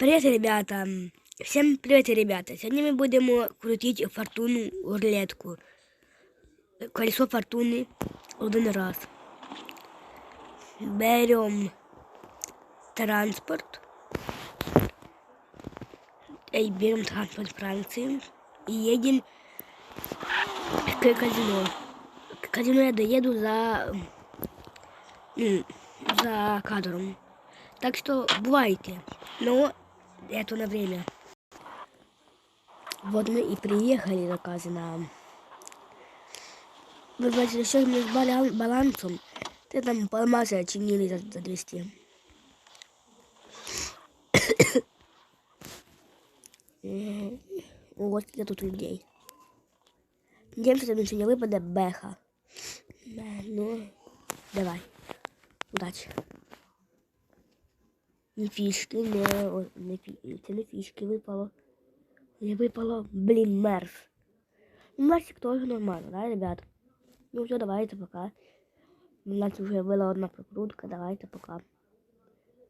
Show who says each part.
Speaker 1: Привет, ребята! Всем привет, ребята! Сьогодні ми будемо крутити фортуну рулетку. Колесо фортуни один раз. Берем транспорт. Эй, берем транспорт Франции и едем к казино. К казино я доеду за, за кадром. Так что бывайте. Но это на время. Вот мы и приехали на казино. Вы що ми з балан- балансом. Ти там поломався, чинили за, за 200. Мгм. Вот я тут людей. Надеемся, что ничего не выпадет беха. Да, ну, давай. Удачи. Ні фішки, не, о, не фі, це не фішки випало. Не випало, блін, мерз. Ну, мерсик тоже нормально, да, ребят? Ну все, давайте пока. У нас уже была одна прокрутка, давайте пока.